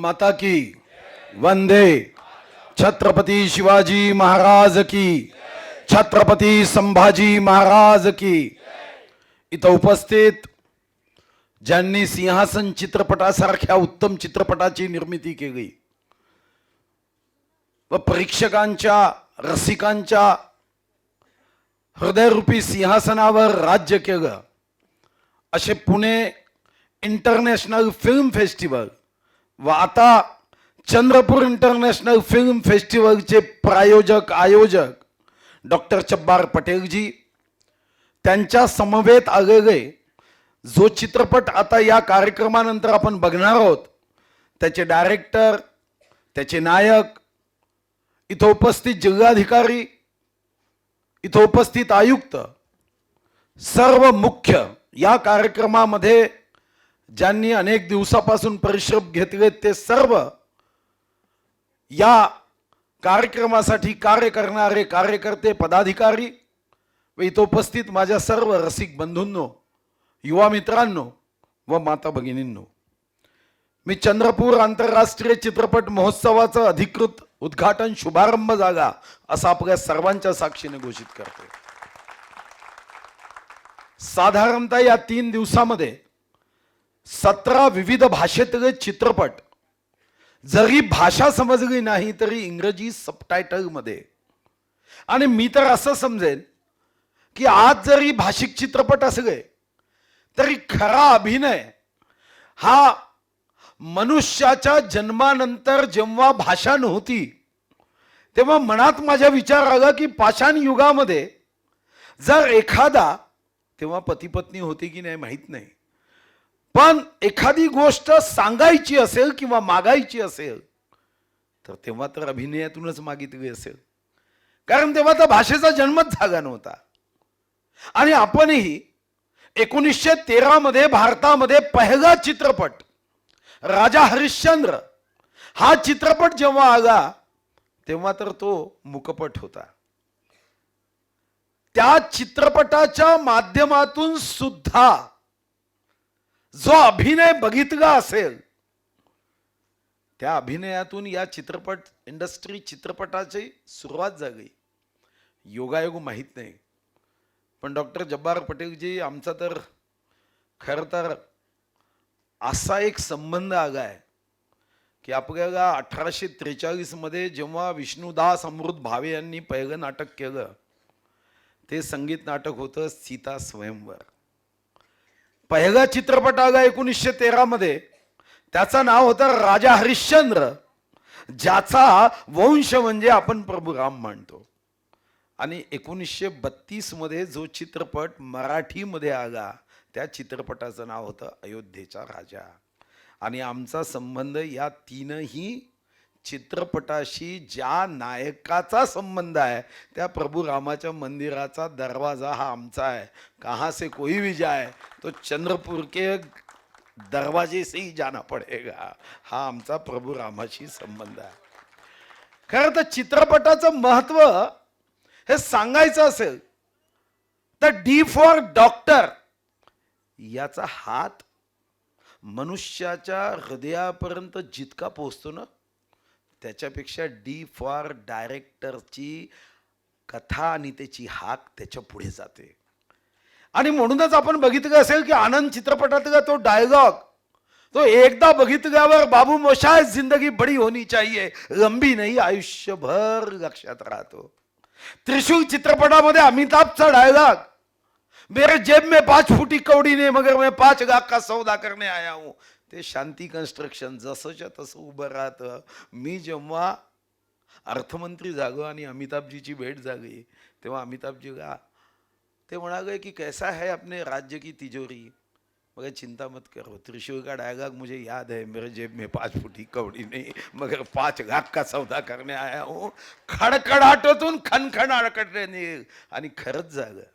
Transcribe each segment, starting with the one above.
माता की। वंदे। छत्रपती शिवाजी महाराज की। छत्रपती संभाजी महाराज की। इथं उपस्थित ज्यांनी सिंहासन चित्रपटासारख्या उत्तम चित्रपटाची निर्मिती केली व परीक्षकांच्या रसिकांच्या हृदयरूपी सिंहासनावर राज्य केलं असे पुणे इंटरनॅशनल फिल्म फेस्टिवल व आता चंद्रपूर इंटरनॅशनल फिल्म फेस्टिवलचे प्रायोजक आयोजक डॉक्टर चब्बार पटेलजी त्यांच्या समवेत आलेले जो चित्रपट आता या कार्यक्रमानंतर आपण बघणार आहोत त्याचे डायरेक्टर त्याचे नायक इथं उपस्थित जिल्हाधिकारी इथं उपस्थित आयुक्त सर्व मुख्य या कार्यक्रमामध्ये ज्यांनी अनेक दिवसापासून परिश्रम घेतले ते सर्व या कार्यक्रमासाठी कार्य करणारे कार्यकर्ते पदाधिकारी व इथं उपस्थित माझ्या सर्व रसिक बंधूंनो युवा मित्रांनो व माता भगिनींनो. मी चंद्रपूर आंतरराष्ट्रीय चित्रपट महोत्सवाचं अधिकृत उद्घाटन शुभारंभ जागा असं आपल्या सर्वांच्या साक्षीने घोषित करतो साधारणतः या तीन दिवसामध्ये सतरा विविध भाषेतले चित्रपट. जरी भाषा समजली नाही तरी इंग्रजी सबटायटलमध्ये आणि मी तर असं समजेन की आज जरी भाषिक चित्रपट असले तरी खरा अभिनय हा मनुष्याच्या जन्मानंतर जेव्हा भाषा नव्हती तेव्हा मनात माझ्या विचार आला की पाषाण युगामध्ये जर एखादा तेव्हा पतीपत्नी होती की नाही माहीत नाही. पण एखादी गोष्ट सांगायची असेल किंवा मागायची असेल तर तेव्हा तर अभिनयातूनच मागितली असेल. कारण तेव्हा तर भाषेचा जन्मच झाला नव्हता. आणि आपणही एकोणीसशे तेरा मध्ये भारतामध्ये पहिला चित्रपट राजा हरिश्चंद्र हा चित्रपट जेव्हा आला तेव्हा तर तो मुकपट होता. त्या चित्रपटाच्या माध्यमातून सुद्धा जो अभिनय बघितला असेल त्या अभिनयातून या चित्रपट इंडस्ट्री चित्रपटाची सुरुवात झाली. योगायोग माहीत नाही. पण डॉक्टर जब्बार पटेलजी आमचा तर खरं तर असा एक संबंध आला आहे की आपल्याला अठराशे त्रेचाळीसमध्ये जेव्हा विष्णुदास अमृत भावे यांनी पहिलं नाटक केलं ते संगीत नाटक होतं सीता स्वयंवर. पहिला चित्रपट आला एकोणीसशे तेरामध्ये त्याचं नाव होतं राजा हरिश्चंद्र ज्याचा वंश म्हणजे आपण प्रभू राम मानतो आणि एकोणीसशे बत्तीसमध्ये जो चित्रपट मराठीमध्ये आला त्या चित्रपटाचं नाव होतं अयोध्येचा राजा. आणि आमचा संबंध या तीनही चित्रपटाशी ज्या नायकाचा संबंध आहे त्या प्रभू रामाच्या मंदिराचा दरवाजा हा आमचा आहे. कहाँ से कोई भी जाए तो चंद्रपूर के दरवाजे से ही जाना पडेगा. हा आमचा प्रभू रामाशी संबंध आहे. खरं तर चित्रपटाचं महत्त्व हे सांगायचं असेल तर डी फॉर डॉक्टर याचा हात मनुष्याच्या हृदयापर्यंत जितका पोहोचतो ना त्याच्यापेक्षा डी फॉर डायरेक्टरची कथा आणि त्याची हाक त्याच्या पुढे जाते. आणि म्हणूनच आपण बघितलं असेल की आनंद चित्रपटातला तो डायलॉग तो एकदा बघितल्यावर बाबू मोशाय जिंदगी बडी होनी चाहिए लंबी नाही आयुष्यभर लक्षात राहतो. त्रिशूल चित्रपटामध्ये अमिताभचा डायलॉग मेरे जेब में पाच फुटी कवडीने नाही मगर मैं पाच लाख का सौदा करने आया हूं. ते शांती कन्स्ट्रक्शन जसंच्या तसं उभं राहतं. मी जेव्हा अर्थमंत्री जागो आणि अमिताभजीची भेट जागी तेव्हा अमिताभजी गा ते म्हणाले की कैसा है अपने राज्य की तिजोरी? मगर चिंता मत करो. त्रिशूल का डायलॉग मुझे याद है. मेरे जेब में पाच फुटी कवड़ी नहीं मगर पाच लाख का सौदा करने आया हूँ. खडखडाटातून खणखण अडकटणे आणि खरंच जागं.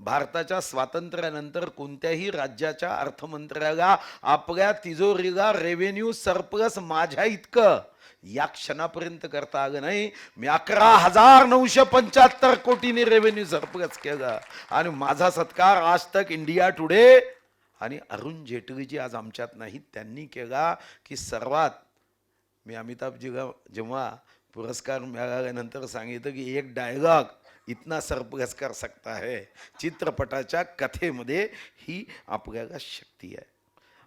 भारताच्या स्वातंत्र्यानंतर कोणत्याही राज्याच्या अर्थमंत्र्याला आपल्या तिजोरीला रेव्हेन्यू सरप्लस माझ्या इतकं. या क्षणापर्यंत करता आलं नाही. मी अकरा हजार नऊशे पंच्याहत्तर कोटीने रेव्हेन्यू सरप्लस केलं. आणि माझा सत्कार आज तक इंडिया टुडे आणि अरुण जेटलीजी आज आमच्यात नाहीत. त्यांनी केला की सर्वात मी अमिताभजी जेव्हा पुरस्कार मिळाल्यानंतर सांगितलं की एक डायलॉग इतना सरप्लस कर सकता है चित्रपटाच्या कथेमध्ये ही आपल्याला शक्ती आहे.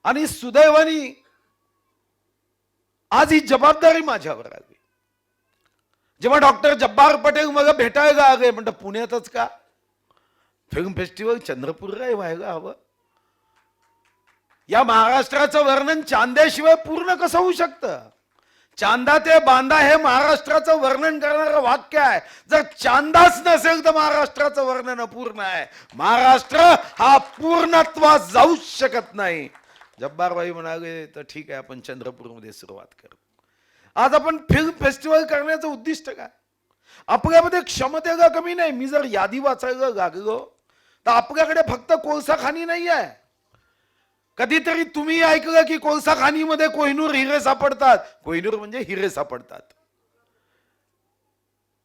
आणि सुदैवानी आज ही जबाबदारी माझ्यावर आली. जेव्हा डॉक्टर जब्बार पटेल मला भेटायला आले म्हणतं पुण्यातच का? फिल्म फेस्टिवल चंद्रपूरला व्हायला हवं. या महाराष्ट्राचं वर्णन चांद्याशिवाय पूर्ण कसं होऊ शकतं? चांदा ते बांधा हे महाराष्ट्राचं वर्णन करणारं वाक्य आहे. जर चांदाच नसेल तर महाराष्ट्राचं वर्णन अपूर्ण आहे. महाराष्ट्र हा पूर्णत्वास जाऊच शकत नाही. जब्बारबाई म्हणाले तर ठीक आहे आपण चंद्रपूरमध्ये सुरुवात करू. आज आपण फिल्म फेस्टिवल करण्याचं उद्दिष्ट काय? आपल्यामध्ये क्षमतेला कमी नाही. मी जर यादी वाचायला लागलो तर आपल्याकडे फक्त कोळसाखानी नाही आहे. कधीतरी तुम्ही ऐकलं की कोळसा खाणीमध्ये कोहिनूर हिरे सापडतात. कोहिनूर म्हणजे हिरे सापडतात.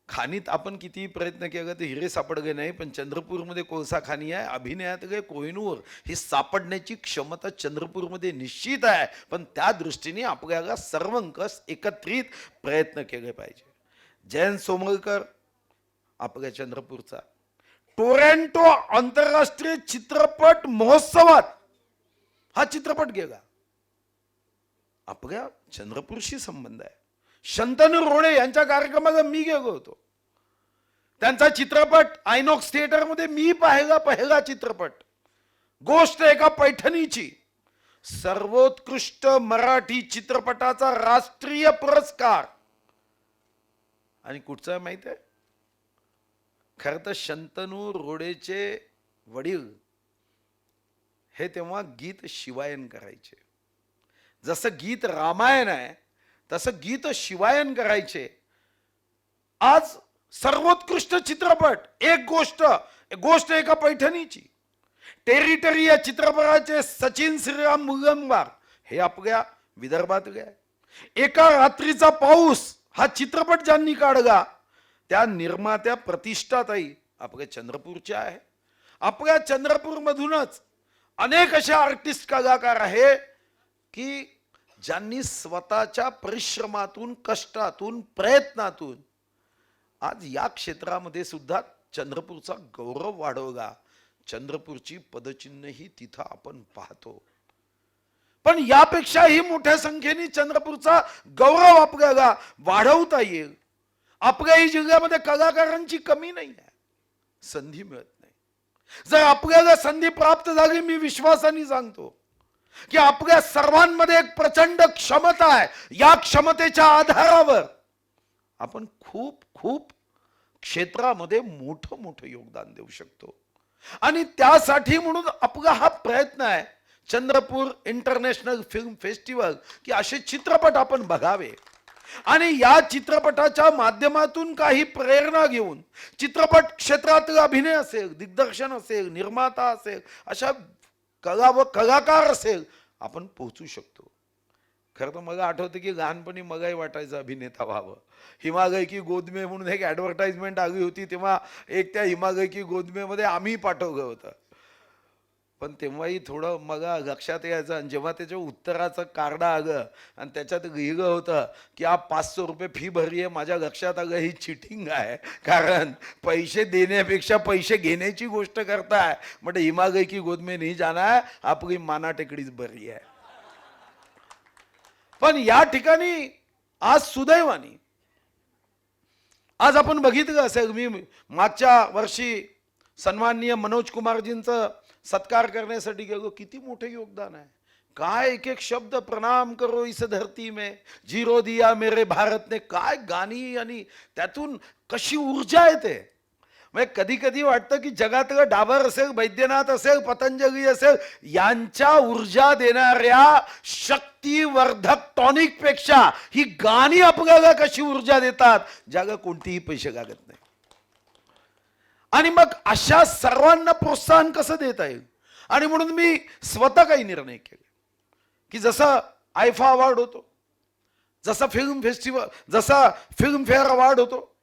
खाणीत आपण कितीही प्रयत्न केला तर हिरे सापडले नाही पण चंद्रपूरमध्ये कोळसा खाणी आहे अभिनयातले कोहिनूर ही सापडण्याची क्षमता चंद्रपूरमध्ये निश्चित आहे. पण त्या दृष्टीने आपल्याला सर्वंकस एकत्रित प्रयत्न केले पाहिजे. जयंत सोमलकर आपल्या चंद्रपूरचा. टोरंटो आंतरराष्ट्रीय चित्रपट महोत्सवात हा चित्रपट गेला आपल्या चंद्रपूरशी संबंध आहे. शंतनू रोडे यांच्या कार्यक्रमाला मी गेलो होतो. त्यांचा चित्रपट आयनॉक्स थिएटरमध्ये मी पाहिला पहिला चित्रपट. गोष्ट एका पैठणीची. सर्वोत्कृष्ट मराठी चित्रपटाचा राष्ट्रीय पुरस्कार. आणि कुठचा आहे माहीत आहे? खरं तर शंतनू रोडेचे वडील. हे तेव्हा गीत शिवायन करायचे. जसं गीत रामायण आहे तसं गीत शिवायन करायचे. आज सर्वोत्कृष्ट चित्रपट एक गोष्ट गोष्ट एका पैठणीची. टेरिटरी या चित्रपटाचे सचिन श्रीराम मुगंबार हे आपल्या विदर्भातले आहे एका रात्रीचा पाऊस हा चित्रपट ज्यांनी काढला त्या निर्मात्या प्रतिष्ठाताई आपल्या चंद्रपूरच्या आहे. आपल्या चंद्रपूरमधूनच अनेक अशा आर्टिस्ट कलाकार आहे की ज्यांनी स्वतःच्या परिश्रमातून कष्टातून प्रयत्नातून आज या क्षेत्रामध्ये सुद्धा चंद्रपूरचा गौरव वाढवला. चंद्रपूरची पदचिन्हही तिथं आपण पाहतो. पण यापेक्षाही मोठ्या संख्येने चंद्रपूरचा गौरव आपल्याला वाढवता येईल. आपल्याही जिल्ह्यामध्ये कलाकारांची कमी नाही आहे. संधी मिळत जर आपल्याला संधी प्राप्त झाली मी विश्वासाने सांगतो की आपल्या सर्वांमध्ये एक प्रचंड क्षमता आहे. या क्षमतेच्या आधारावर आपण खूप खूप क्षेत्रामध्ये मोठं मोठं योगदान देऊ शकतो. आणि त्यासाठी म्हणून आपला हा प्रयत्न आहे चंद्रपूर इंटरनॅशनल फिल्म फेस्टिवल की असे चित्रपट आपण बघावे. आणि या चित्रपटाच्या माध्यमातून काही प्रेरणा घेऊन चित्रपट क्षेत्रातील अभिनय असेल दिग्दर्शन असेल निर्माता असेल अशा कला व कलाकार असेल आपण पोहोचू शकतो. खरं तर मला आठवतं की लहानपणी मलाही वाटायचं अभिनेता व्हावं. हिमालय की गोदमे म्हणून एक ॲडव्हर्टाईजमेंट आली होती तेव्हा एक त्या हिमालय की गोदमेमध्ये आम्ही पाठवलं होतं. पण तेव्हाही थोडं मग लक्षात यायचं आणि जेव्हा त्याच्या उत्तराचं कार्ड आलं आणि त्याच्यात लिहिलं होतं की आप पाचशे रुपये फी भरली आहे माझ्या लक्षात आलं ही चिटिंग आहे. कारण पैसे देण्यापेक्षा पैसे घेण्याची गोष्ट करताय. म्हणजे हिमागैकी की गोदमे नाही जाणार आपली माना टेकडीच बरी आहे. पण या ठिकाणी आज सुदैवानी आज आपण बघितलं असेल मी मागच्या वर्षी सन्माननीय मनोज कुमारजींचं सत्कार करण्यासाठी गेलो. किती मोठे योगदान आहे. काय एक एक शब्द प्रणाम करो इस धरती में. झिरो दिया मेरे भारत ने काय गाणी आणि त्यातून कशी ऊर्जा येते. म्हणजे कधी कधी वाटतं की जगातलं डाबर असेल वैद्यनाथ असेल पतंजली असेल यांच्या ऊर्जा देणाऱ्या शक्तिवर्धक टॉनिकपेक्षा ही गाणी आपल्याला कशी ऊर्जा देतात. ज्याला कोणतीही पैसे लागत नाही. आणि मग अशा सर्वांना प्रोत्साहन कसं देता येईल? आणि म्हणून मी स्वतः काही निर्णय केले. की जसा आयफा अवॉर्ड होतो जसा फिल्म फेस्टिवल जसा फिल्मफेअर अवॉर्ड होतो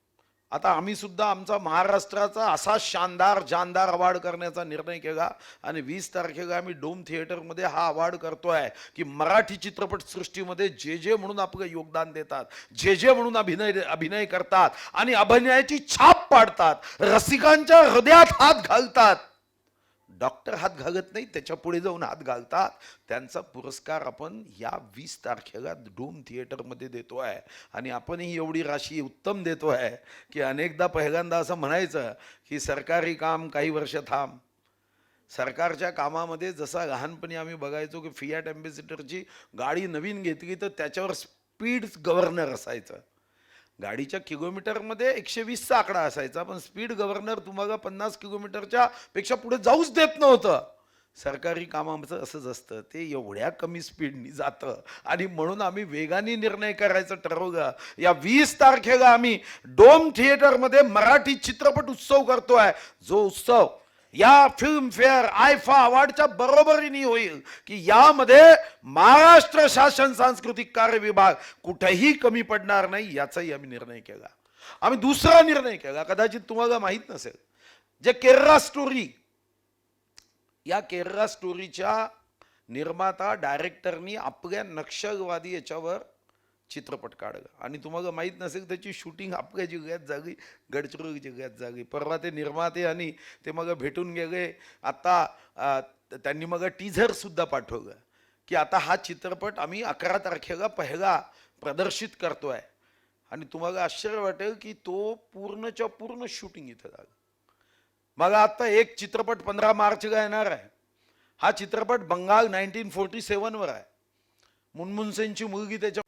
आता आम्ही सुद्धा आमचा महाराष्ट्राचा असा शानदार जानदार अवॉर्ड करण्याचा निर्णय केला आणि वीस तारखेला आम्ही डोम थिएटरमध्ये हा अवॉर्ड आहे की मराठी चित्रपटसृष्टीमध्ये जे जे म्हणून आपलं योगदान देतात जे जे म्हणून अभिनय अभिनय करतात आणि अभिनयाची छाप पाडतात रसिकांच्या हृदयात हात घालतात. डॉक्टर हात घालत नाही त्याच्या पुढे जाऊन हात घालतात. त्यांचा पुरस्कार आपण या वीस तारखेला डूम थिएटरमध्ये देतो आहे आणि आपणही एवढी राशी उत्तम देतो आहे की अनेकदा पहिल्यांदा असं म्हणायचं की सरकारी काम काही वर्ष थांब. सरकारच्या कामामध्ये जसा लहानपणी आम्ही बघायचो की फियाट ॲम्बेसिडरची गाडी नवीन घेतली तर त्याच्यावर स्पीड गव्हर्नर असायचं. गाडीच्या किलोमीटरमध्ये एकशे वीसचा आकडा असायचा पण स्पीड गव्हर्नर तुम्हाला पन्नास किलोमीटरच्या पेक्षा पुढे जाऊच देत नव्हतं. सरकारी कामाचं असंच असतं ते एवढ्या कमी स्पीडनी जातं. आणि म्हणून आम्ही वेगाने निर्णय करायचं ठरवलं. या वीस तारखेला आम्ही डोम थिएटरमध्ये मराठी चित्रपट उत्सव करतो आहे जो उत्सव या फिल्मफेअर आयफा अवॉर्डच्या बरोबरीने होईल की यामध्ये महाराष्ट्र शासन सांस्कृतिक कार्य विभाग कुठेही कमी पडणार नाही याचाही आम्ही निर्णय केला. आम्ही दुसरा निर्णय केला. कदाचित तुम्हाला माहीत नसेल. जे केरळा स्टोरी या केरळा स्टोरीच्या निर्माता डायरेक्टरनी आपल्या नक्षलवादी याच्यावर चित्रपट काढलं. आणि तुम्हाला माहीत नसेल त्याची शूटिंग आपल्या जिल्ह्यात जागी गडचिरोली जिल्ह्यात जागी. परवा ते निर्माते आणि ते मग भेटून गेले. आता त्यांनी मग टीझर सुद्धा पाठवलं. की आता हा चित्रपट आम्ही अकरा तारखेला पहिला प्रदर्शित करतोय. आणि तुम्हाला आश्चर्य वाटेल की तो पूर्णच्या पूर्ण शूटिंग इथं झालं. मग आता एक चित्रपट पंधरा मार्चला येणार आहे. हा चित्रपट बंगाल नाईन्टीन फोर्टी सेवनवर आहे. मुनमुनसेनची मुलगी त्याच्या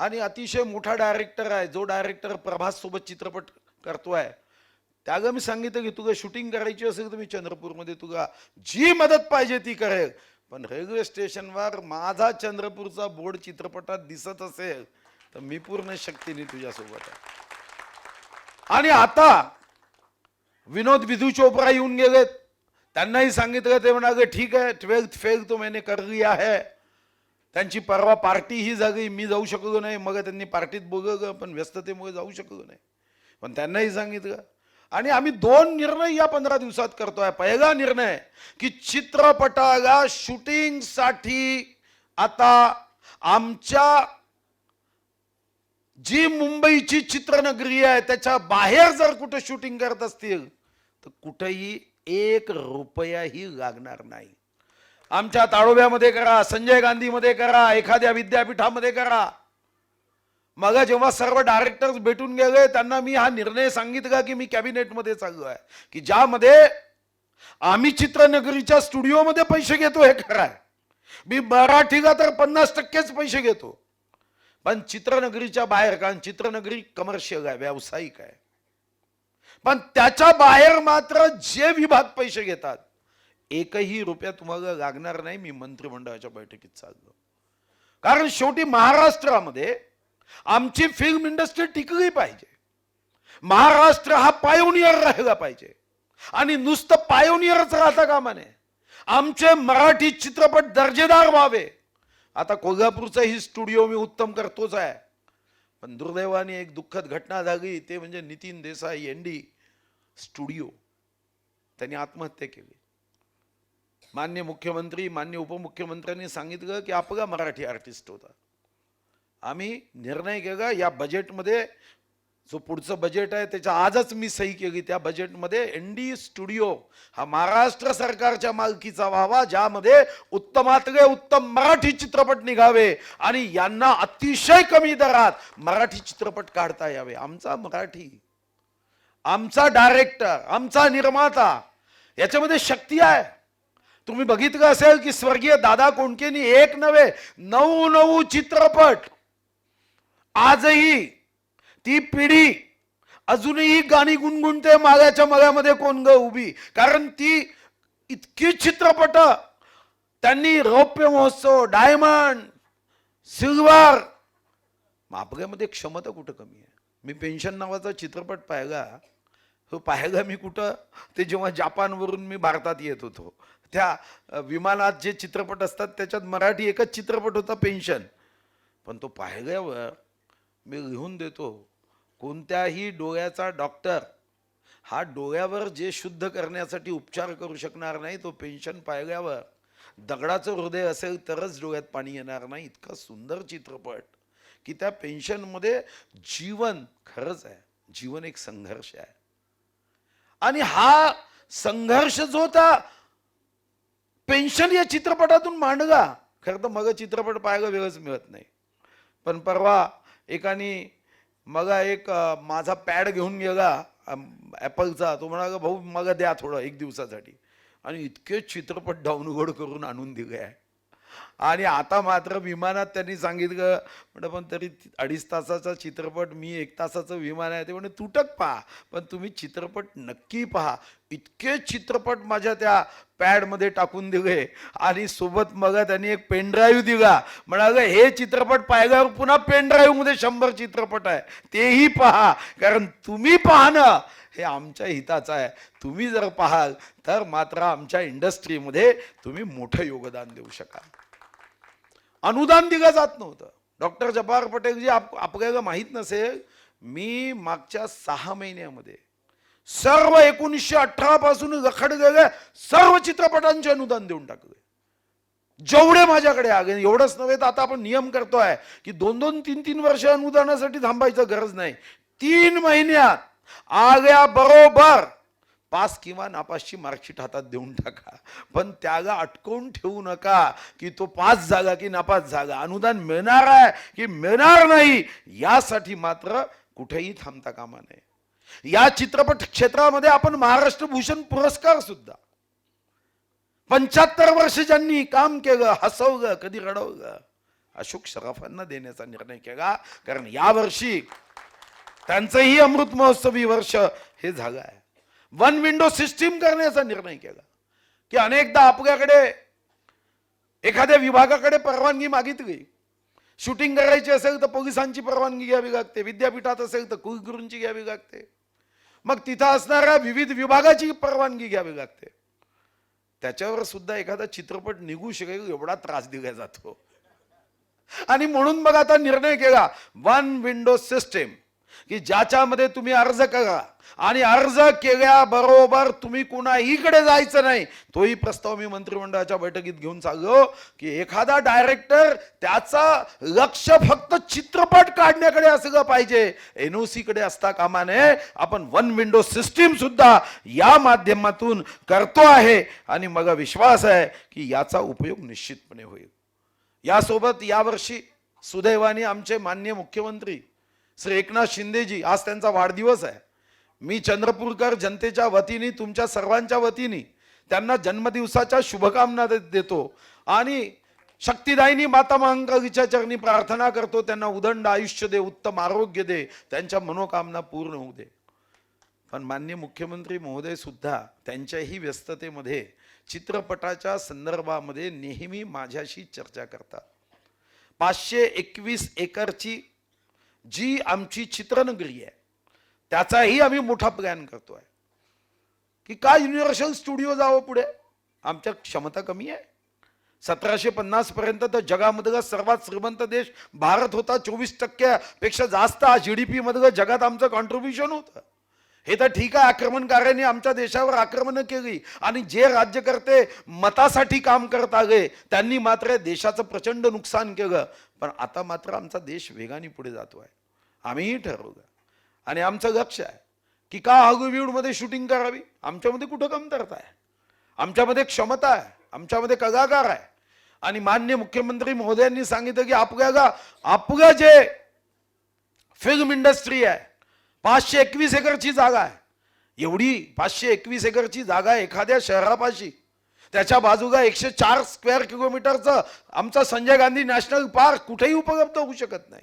आणि अतिशय मोठा डायरेक्टर आहे जो डायरेक्टर प्रभास सोबत चित्रपट आहे त्याला मी सांगितलं की तुला शूटिंग करायची असेल तर मी चंद्रपूरमध्ये तुला जी मदत पाहिजे ती करेल. पण रेल्वे स्टेशनवर माझा चंद्रपूरचा बोर्ड चित्रपटात दिसत असेल तर मी पूर्ण शक्तीने तुझ्यासोबत आहे. आणि आता विनोद विधू चोप्रा येऊन गेलेत. त्यांनाही सांगितलं ते म्हणाले ठीक आहे ट्वेल्थ फेल तो मैंने कर लिया है. त्यांची परवा पार्टी ही जागी मी जाऊ शकलो नाही. मग त्यांनी पार्टीत बघ ग पण व्यस्ततेमुळे जाऊ शकलो नाही. पण त्यांनाही सांगितलं आणि आम्ही दोन निर्णय या पंधरा दिवसात करतोय. पहिला निर्णय की चित्रपटाला शूटिंगसाठी आता आमच्या जी मुंबईची चित्रनगरी आहे त्याच्या बाहेर जर कुठं शूटिंग करत असतील तर कुठेही एक रुपयाही लागणार नाही. आमच्या ताडोब्यामध्ये करा संजय गांधीमध्ये करा एखाद्या विद्यापीठामध्ये करा. मग जेव्हा सर्व डायरेक्टर्स भेटून गेले त्यांना मी हा निर्णय सांगितला की मी कॅबिनेटमध्ये चाललो आहे. की ज्यामध्ये आम्ही चित्रनगरीच्या स्टुडिओमध्ये पैसे घेतो हे खरं आहे. मी मराठीला तर पन्नास टक्केच पैसे घेतो. पण चित्रनगरीच्या बाहेर कारण चित्रनगरी कमर्शियल आहे व्यावसायिक आहे. पण त्याच्या बाहेर मात्र जे विभाग पैसे घेतात एकही रुपया तुम्हाला लागणार नाही मी मंत्रिमंडळाच्या बैठकीत चाललो. कारण शेवटी महाराष्ट्रामध्ये आमची फिल्म इंडस्ट्री टिकली पाहिजे. महाराष्ट्र हा पायोनियर राहिला पाहिजे. आणि नुसतं पायोनियरच राहता कामा नये. आमचे मराठी चित्रपट दर्जेदार व्हावे. आता कोल्हापूरचाही स्टुडिओ मी उत्तम करतोच आहे. पण दुर्दैवाने एक दुःखद घटना झाली ते म्हणजे नितीन देसाई एनडी स्टुडिओ त्यांनी आत्महत्या केली. मान्य मुख्यमंत्री मान्य उपमुख्यमंत्र्यांनी सांगितलं की आपला मराठी आर्टिस्ट होता. आम्ही निर्णय केला या बजेटमध्ये जो पुढचं बजेट आहे त्याच्या आजच मी सही केली. त्या बजेटमध्ये एन डी स्टुडिओ हा महाराष्ट्र सरकारच्या मालकीचा व्हावा ज्यामध्ये उत्तमातले उत्तम मराठी चित्रपट निघावे आणि यांना अतिशय कमी दरात मराठी चित्रपट काढता यावे. आमचा मराठी आमचा डायरेक्टर आमचा निर्माता याच्यामध्ये शक्ती आहे. तुम्ही बघितलं असेल की स्वर्गीय दादा कोंडकेनी एक नव्हे नऊ नऊ चित्रपट. आजही ती पिढी अजूनही गाणी गुणगुणते मागाच्या मगामध्ये कोण ग उभी. कारण ती इतकी चित्रपट त्यांनी रौप्य महोत्सव डायमंड सिल्वर आपल्यामध्ये क्षमता कुठं कमी आहे? मी पेन्शन नावाचा चित्रपट पाहिला हो पाहिला मी कुठं? ते जेव्हा जापानवरून मी भारतात येत होतो. त्या विमानात जे चित्रपट असतात त्याच्यात मराठी एकच चित्रपट होता पेन्शन. पण तो पाहिल्यावर मी लिहून देतो कोणत्याही डोळ्याचा डॉक्टर हा डोळ्यावर जे शुद्ध करण्यासाठी उपचार करू शकणार नाही तो पेन्शन पाहिल्यावर दगडाचं हृदय असेल तरच डोळ्यात पाणी येणार नाही. इतका सुंदर चित्रपट की त्या पेन्शनमध्ये जीवन खरंच आहे. जीवन एक संघर्ष आहे. आणि हा संघर्ष जो त्या पेन्शन या चित्रपटातून मांडगा. खरं तर मग चित्रपट पाहायला वेळच मिळत नाही. पण परवा एकाने मगा एक माझा पॅड घेऊन गेला ॲपलचा तो म्हणाला भाऊ मग द्या थोडं एक दिवसासाठी. आणि इतके चित्रपट डाउनलोड करून आणून दिले. आहे आणि आता मात्र विमानात त्यांनी सांगितलं म्हटलं पण तरी अडीच तासाचा चित्रपट मी एक तासाचं विमान आहे. ते म्हणे तुटक पहा पण तुम्ही चित्रपट नक्की पहा. इतके चित्रपट माझ्या त्या पॅडमध्ये टाकून दिले आणि सोबत मग त्यांनी एक पेनड्राईव्ह दिला. म्हणाले हे चित्रपट पाहिल्यावर पुन्हा पेनड्राईव्हमध्ये शंभर चित्रपट आहे. तेही पहा कारण तुम्ही पाहणं हे आमच्या हिताचं आहे. तुम्ही जर पाहाल तर मात्र आमच्या इंडस्ट्रीमध्ये तुम्ही मोठं योगदान देऊ शकाल. अनुदान दिलं जात नव्हतं. डॉक्टर जब्बार पटेलजी आप आपल्याला माहीत नसेल मी मागच्या सहा महिन्यामध्ये सर्व एकोणीसशे अठरा पासून रखडलेल्या सर्व चित्रपटांचे अनुदान देऊन टाकले. जेवढे माझ्याकडे आले एवढंच नव्हे तर आता आपण नियम करतोय की दोन दोन तीन तीन वर्ष अनुदानासाठी थांबायचं गरज नाही. तीन महिन्यात आल्या बरोबर पास किंवा नापासची मार्कशीट हातात देऊन टाका. पण त्यागा अटकवून ठेवू नका की तो पास जागा की नापास जागा अनुदान मिळणार आहे की मिळणार नाही यासाठी मात्र कुठेही थांबता कामा नये. या चित्रपट क्षेत्रामध्ये आपण महाराष्ट्र भूषण पुरस्कार सुद्धा. पंच्याहत्तर वर्ष ज्यांनी काम केलं हसवलं कधी रडवलं अशोक शराफांना देण्याचा निर्णय केला. कारण यावर्षी त्यांचंही अमृत महोत्सवी वर्ष हे झालं आहे. वन विंडो सिस्टीम करण्याचा निर्णय केला की अनेकदा आपल्याकडे एखाद्या विभागाकडे परवानगी मागितली शूटिंग करायची असेल तर पोलिसांची परवानगी घ्यावी लागते. विद्यापीठात असेल तर कुलगुरूंची घ्यावी लागते. मग तिथं असणाऱ्या विविध विभागाची परवानगी घ्यावी लागते. त्याच्यावर सुद्धा एखादा चित्रपट निघू शकेल एवढा त्रास दिला जातो. आणि म्हणून मग आता निर्णय केला. वन विंडो सिस्टीम की ज्याच्यामध्ये तुम्ही अर्ज करा. आणि अर्ज केल्याबरोबर तुम्ही कुणाहीकडे जायचं नाही. तोही प्रस्ताव मी मंत्रिमंडळाच्या बैठकीत घेऊन चाललो की एखादा डायरेक्टर त्याचा लक्ष फक्त चित्रपट काढण्याकडे असलं पाहिजे. एन ओ कडे असता कामा नये आपण वन विंडो सिस्टीम सुद्धा या माध्यमातून करतो आहे. आणि मला विश्वास आहे की याचा उपयोग निश्चितपणे होईल. यासोबत यावर्षी सुदैवाने आमचे मान्य मुख्यमंत्री श्री एकनाथ शिंदेजी आज त्यांचा वाढदिवस आहे. मी चंद्रपूरकर जनतेच्या वतीने तुमच्या सर्वांच्या वतीने त्यांना जन्मदिवसाच्या शुभकामना देतो आणि शक्तिदायिनी माता महाकालीच्या चरणी प्रार्थना करतो. त्यांना उदंड आयुष्य दे उत्तम आरोग्य दे त्यांच्या मनोकामना पूर्ण होऊ दे. पण मान्य मुख्यमंत्री महोदय सुद्धा त्यांच्याही व्यस्ततेमध्ये चित्रपटाच्या संदर्भामध्ये नेहमी माझ्याशी चर्चा करतात. पाचशे एकवीस एकरची जी आमची चित्रनगरी आहे त्याचाही आम्ही मोठा प्लॅन करतोय. की का युनिव्हर्सल स्टुडिओ जावं पुढे? आमच्या क्षमता कमी आहे. सतराशे पन्नास पर्यंत तर जगामधला सर्वात श्रीमंत देश भारत होता चोवीस टक्क्यापेक्षा जास्त जी डी पी मधलं जगात आमचं कॉन्ट्रीब्युशन होतं. हे तर ठीक आहे आक्रमणकार्यांनी आमच्या देशावर आक्रमणं केली. आणि जे राज्यकर्ते मतासाठी काम करत आले त्यांनी मात्र देशाचं प्रचंड नुकसान केलं. पण आता मात्र आमचा देश वेगाने पुढे जातोय आम्हीही ठरवलं आणि आमचं लक्ष आहे की का हॉलिवूडमध्ये शूटिंग करावी? आमच्यामध्ये कुठं कमतरता आहे? आमच्यामध्ये क्षमता आहे. आमच्यामध्ये कलाकार आहे. आणि मान्य मुख्यमंत्री महोदयांनी सांगितलं की आपल्याला आपलं जे फिल्म इंडस्ट्री आहे पाचशे एकवीस एकरची जागा आहे. एवढी पाचशे एकवीस एकरची जागा एखाद्या शहरापाशी. त्याच्या बाजूला एकशे चार स्क्वेअर किलोमीटरचं आमचा संजय गांधी नॅशनल पार्क कुठेही उपलब्ध होऊ शकत नाही.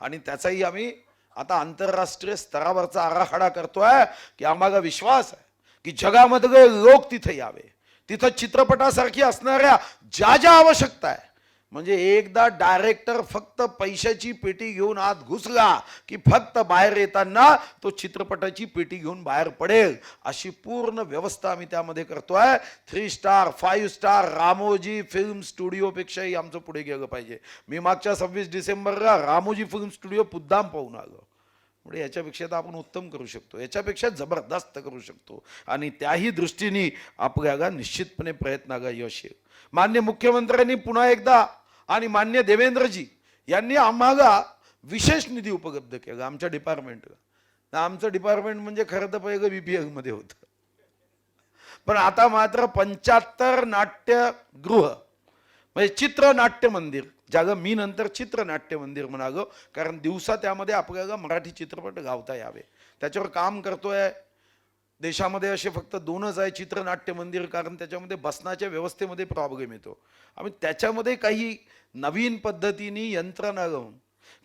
आणि त्याचाही आम्ही आता आंतरराष्ट्रीय स्तरावरचा आराखडा करतोय की आम्हाला विश्वास आहे की जगामधले लोक तिथे यावे. तिथं चित्रपटासारखी असणाऱ्या ज्या ज्या आवश्यकता आहे म्हणजे एकदा डायरेक्टर फक्त पैशाची पेटी घेऊन आत घुसला की फक्त बाहेर येताना तो चित्रपटाची पेटी घेऊन बाहेर पडेल अशी पूर्ण व्यवस्था आम्ही त्यामध्ये करतोय. Three star five star Ramoji film स्टुडिओपेक्षाही आमचं पुढे गेलं पाहिजे. मी मागच्या सव्वीस डिसेंबरला रामोजी फिल्म स्टुडिओ पुद्दाम पाहून आलो. म्हणजे याच्यापेक्षा तर आपण उत्तम करू शकतो. याच्यापेक्षा जबरदस्त करू शकतो. आणि त्याही दृष्टीने आपल्याला निश्चितपणे प्रयत्नागा यश येईल. मान्य मुख्यमंत्र्यांनी पुन्हा एकदा आणि मान्य देवेंद्रजी यांनी आम्हाला विशेष निधी उपलब्ध केला आमच्या डिपार्टमेंटला आमचं डिपार्टमेंट म्हणजे खरं तर पहिलं पी एमध्ये होतं. पण आता मात्र पंच्याहत्तर नाट्यगृह म्हणजे चित्र नाट्य मंदिर ज्याला मी नंतर चित्रनाट्य मंदिर म्हणालो कारण दिवसा त्यामध्ये आपल्याला मराठी चित्रपट गावता यावे. त्याच्यावर काम करतोय. देशामध्ये असे फक्त दोनच आहे चित्रनाट्य मंदिर कारण त्याच्यामध्ये बसण्याच्या व्यवस्थेमध्ये प्रॉब्लेम येतो. आम्ही त्याच्यामध्ये काही नवीन पद्धतीने यंत्रणा लावून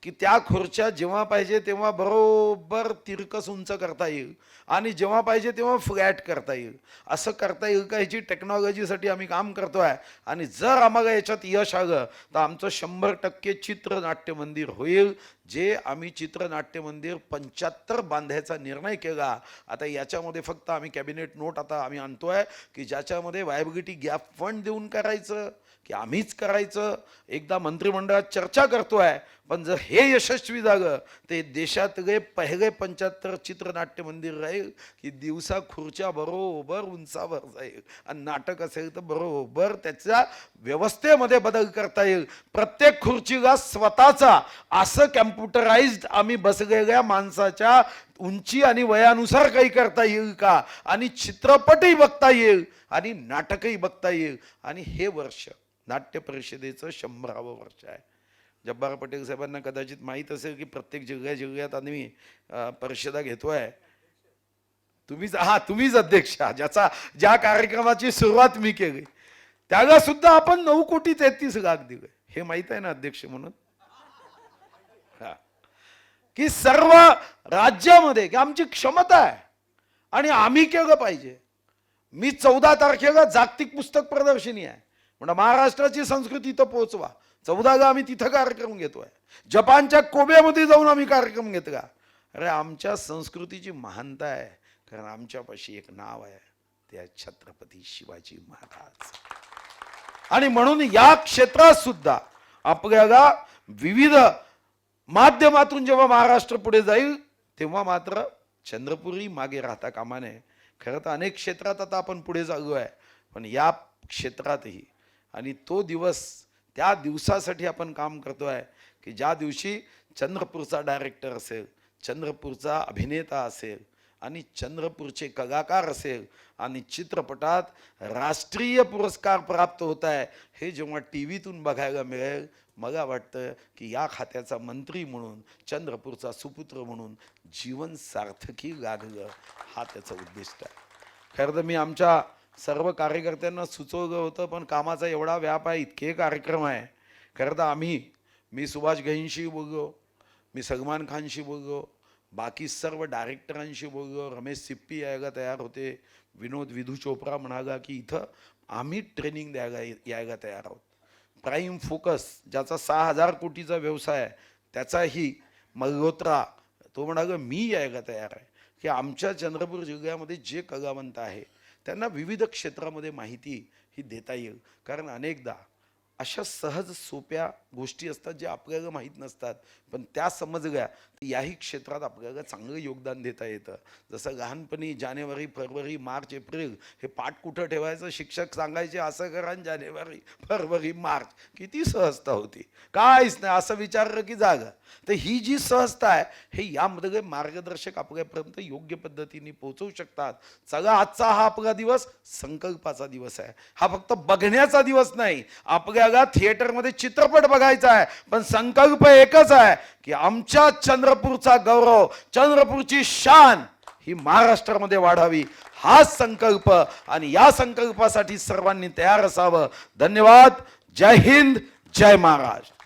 की त्या खुर्च्या जेव्हा पाहिजे तेव्हा बरोबर तिरकस उंच करता येईल. आणि जेव्हा पाहिजे तेव्हा फ्लॅट करता येईल. असं करता येईल का ह्याची टेक्नॉलॉजीसाठी आम्ही काम करतोय. आणि जर आम्हाला याच्यात यश आलं तर आमचं शंभर टक्के चित्रनाट्य मंदिर होईल. जे आम्ही चित्रनाट्य मंदिर पंच्याहत्तर बांधायचा निर्णय केला आता याच्यामध्ये फक्त आम्ही कॅबिनेट नोट आता आम्ही आणतोय की ज्याच्यामध्ये वायबिलिटी गॅप फंड देऊन करायचं. की आम्हीच करायचं. एकदा मंत्रिमंडळात चर्चा करतोय पण जर हे यशस्वी झालं ते देशात गे पहिले पंच्याहत्तर चित्रनाट्य मंदिर राहील की दिवसा खुर्च्या बरोबर उंचावर जाईल. आणि नाटक असेल तर बरोबर त्याच्या व्यवस्थेमध्ये बदल करता येईल. प्रत्येक खुर्चीला स्वतःचा असं कॅम्प्युटराइज्ड आम्ही बसलेल्या माणसाच्या उंची आणि वयानुसार काही करता येईल का? आणि चित्रपटही बघता येईल आणि नाटकही बघता येईल. आणि हे वर्ष नाट्य परिषदेचं शंभरावं वर्ष आहे. जब्बार पटेल साहेबांना कदाचित माहीत असेल की प्रत्येक जिल्ह्या जिल्ह्यात आम्ही परिषदा घेतोय. तुम्हीच हा तुम्हीच अध्यक्ष ज्याचा ज्या कार्यक्रमाची सुरुवात मी केली. त्याला सुद्धा आपण नऊ कोटी तेहतीस लाख दिले. हे माहीत आहे ना अध्यक्ष म्हणून? हा. की सर्व राज्यामध्ये की आमची क्षमता आहे. आणि आम्ही केलं पाहिजे. मी चौदा तारखेला जागतिक पुस्तक प्रदर्शनी आहे. म्हणजे महाराष्ट्राची संस्कृती इथं पोहोचवा. चौदाला आम्ही तिथं कार्यक्रम घेतोय. जपानच्या कोब्यामध्ये जाऊन आम्ही कार्यक्रम घेतला अरे आमच्या संस्कृतीची महानता आहे. कारण आमच्यापाशी एक नाव आहे. त्या छत्रपती शिवाजी महाराज. आणि म्हणून या क्षेत्रात सुद्धा आपल्याला विविध माध्यमातून जेव्हा महाराष्ट्र पुढे जाईल तेव्हा मात्र चंद्रपुरी मागे राहता कामा नये. खरं तर अनेक क्षेत्रात आता आपण पुढे चाललो आहे पण या क्षेत्रातही आणि तो दिवस त्या दिवसासाठी आपण काम करतो आहे की ज्या दिवशी चंद्रपूरचा डायरेक्टर असेल चंद्रपूरचा अभिनेता असेल आणि चंद्रपूरचे कलाकार असेल आणि चित्रपटात राष्ट्रीय पुरस्कार प्राप्त होत आहे हे जेव्हा टी व्हीतून बघायला मिळेल मला वाटतं की या खात्याचा मंत्री म्हणून चंद्रपूरचा सुपुत्र म्हणून जीवन सार्थकी लागलं हा त्याचा उद्दिष्ट आहे. खरं तर मी आमच्या सर्व कार्यकर्त्यांना सुचवलं होतं पण कामाचा एवढा व्याप आहे इतके कार्यक्रम आहे. खरं तर आम्ही मी सुभाष घईंशी बोललो मी सलमान खानशी बोललो बाकी सर्व डायरेक्टरांशी बोललो रमेश सिप्पी यायला तयार होते विनोद विधू चोप्रा म्हणाला की इथं आम्ही ट्रेनिंग द्यायला यायला तयार आहोत. प्राईम फोकस ज्याचा सहा हजार कोटीचा व्यवसाय आहे त्याचाही मल्होत्रा तो म्हणाला मी यायला तयार आहे. की आमच्या चंद्रपूर जिल्ह्यामध्ये जे कलावंत आहे त्यांना विविध क्षेत्रामध्ये माहिती ही देता येईल. कारण अनेकदा अशा सहज सोप्या गोष्टी असतात ज्या आपल्याला माहीत नसतात. पण त्या समजल्या तर याही क्षेत्रात आपल्याला चांगलं योगदान देता येतं. जसं लहानपणी जानेवारी फरवरी मार्च एप्रिल हे पाठ कुठं ठेवायचं? शिक्षक सांगायचे असं करा आणि जानेवारी फरवरी मार्च. किती सहजता होती. काहीच नाही असं विचारलं की जागा. तर ही जी सहजता आहे हे यामध्ये मार्गदर्शक आपल्यापर्यंत योग्य पद्धतीने पोहोचवू शकतात. चला आजचा हा आपला दिवस संकल्पाचा दिवस आहे. हा फक्त बघण्याचा दिवस नाही आपल्याला थिएटरमध्ये चित्रपट बघा बघायचा आहे. पण संकल्प एकच आहे की आमच्या चंद्रपूरचा गौरव चंद्रपूरची शान ही महाराष्ट्रामध्ये वाढावी. हाच संकल्प आणि या संकल्पासाठी सर्वांनी तयार असावं. धन्यवाद. जय हिंद. जय महाराष्ट्र.